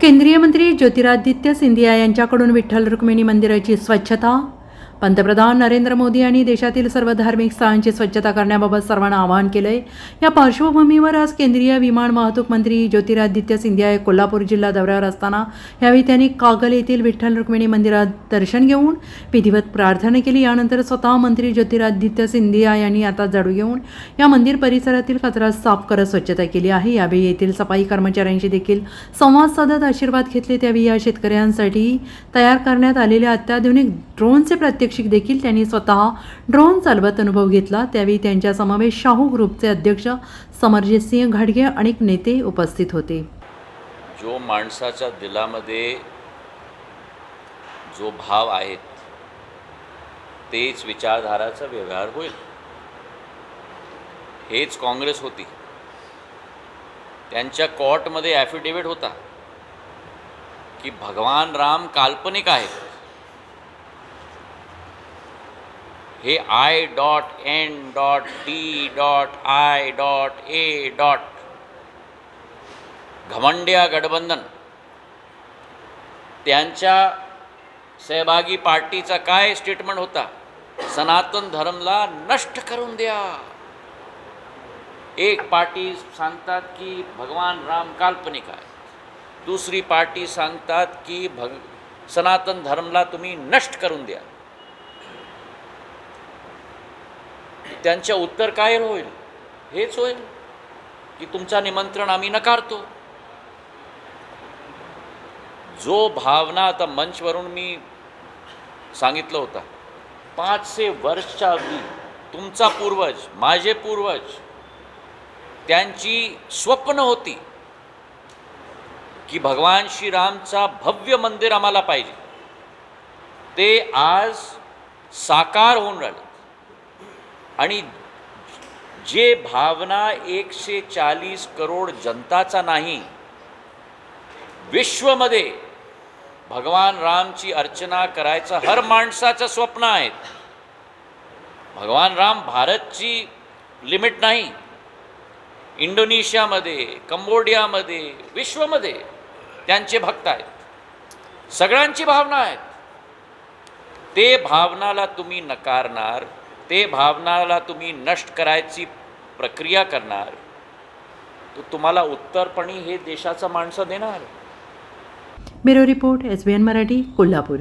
केंद्रीय मंत्री ज्योतिरादित्य सिंधिया यांच्याकडून विठ्ठल रुक्मिणी मंदिराची स्वच्छता पंतप्रधान नरेंद्र मोदी यांनी देशातील सर्व धार्मिक स्थळांची स्वच्छता करण्याबाबत सर्वांना आवाहन केलं आहे या पार्श्वभूमीवर आज केंद्रीय विमान वाहतूक मंत्री ज्योतिरादित्य सिंधिया हे कोल्हापूर जिल्हा दौऱ्यावर असताना यावेळी त्यांनी कागल येथील विठ्ठल रुक्मिणी मंदिरात दर्शन घेऊन विधिवत प्रार्थना केली. यानंतर स्वतः मंत्री ज्योतिरादित्य सिंधिया यांनी आता जाडू घेऊन या मंदिर परिसरातील कचरा साफ करत स्वच्छता केली आहे. यावेळी येथील सफाई कर्मचाऱ्यांशी देखील संवाद साधत आशीर्वाद घेतले. त्यावेळी या शेतकऱ्यांसाठी तयार करण्यात आलेल्या अत्याधुनिक ड्रोनचे प्रत्येक प्रात्यक्षिक देखील त्यांनी स्वतः ड्रोन चालवत अनुभव घेतला. त्यावेळी त्यांच्या समावेश शाहू ग्रुपचे अध्यक्ष समरजित सिंह घाडगे अनेक नेते उपस्थित होते. जो माणसाच्या दिलामध्ये जो भाव आहेत तेच विचारधाराचा व्यवहार होईल. हेच काँग्रेस होती. त्यांच्या कोर्टमध्ये ॲफिडेविट होता की भगवान राम काल्पनिक आहेत. हे I dot N dot D dot I dot A dot घमंड्या गठबंधन. त्यांच्या सहभागी पार्टीचा काय स्टेटमेंट होता? सनातन धर्मला नष्ट करून द्या. एक पार्टी सांगतात की भगवान राम काल्पनिक आहे दुसरी पार्टी सांगतात की भग सनातन धर्मला तुम्ही नष्ट करून द्या. त्यांच्या उत्तर काय होईल. हेच होईल की तुमचा निमंत्रण आम्ही नकारतो. जो भावना आता मंचवरून मी सांगितलं होता पाचशे वर्षच्या अगदी तुमचा पूर्वज माझे पूर्वज त्यांची स्वप्न होती की भगवान श्रीरामचा भव्य मंदिर आम्हाला पाहिजे. ते आज साकार होऊन राहिले. आणि जे भावना एकशे चाळीस करोड जनताचा नाही विश्वमध्ये भगवान रामची अर्चना करायचं हर माणसाचं स्वप्न आहे. भगवान राम भारतची लिमिट नाही. इंडोनेशियामध्ये कंबोडियामध्ये विश्वमध्ये त्यांचे भक्त आहेत. सगळ्यांची भावना आहेत. ते भावनाला तुम्ही नकारणार ते भावनाला तुम्ही नष्ट करायची प्रक्रिया करणार. तर तुम्हाला उत्तरपणी हे देशाचं माणसं देणार. Bureau report S B N Marathi Kolhapur.